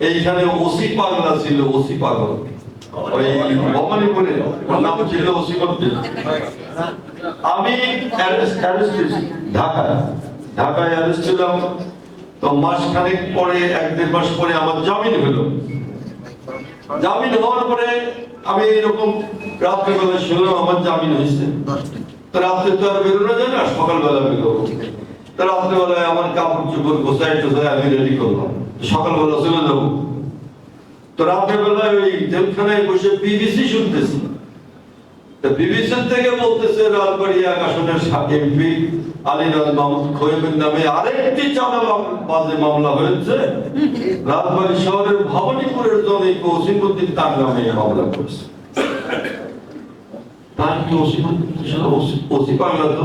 এইখানে ওসি পাগলা ছিল, ওসি পাগল। আমি ঢাকায়। অ্যারেস্ট ছিলাম তো পরে, এক দেড় মাস পরে আমার জামিন জামিন হওয়ার পরে আমি এরকম শুনলাম আমার জামিন হয়েছে। তো রাত্রে তো আর বেরোনো যায় না, সকালবেলা বেরোবো। তো রাত্রেবেলায় আমার কাপড় চোপড় গোসাই টোসাই আমি রেডি করলাম। সকালবেলা চলে যাব। তো রাত্রেবেলায় ওই জেলখানায় বসে বিবিসি শুনতেছি। বিবিসি থেকে বলতেছে রাজবাড়ি এক আসনের এমপি আলীরাজ মাহমুদ খোয়েবের নামে আরেকটি চাঁদা বাজে মামলা হয়েছে। রাজবাড়ি শহরের ভবানীপুরের জনৈক ওসিমুদ্দিন তার নামে মামলা করেছে। তার কি ওসিমুদ্দিন ওসি পাগলা তো?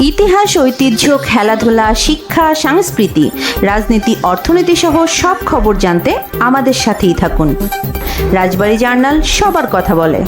ইতিহাস, ঐতিহ্য, খেলাধুলা, শিক্ষা, সংস্কৃতি, রাজনীতি, অর্থনীতি সহ সব খবর জানতে আমাদের সাথেই থাকুন। রাজবাড়ি জার্নাল সবার কথা বলে।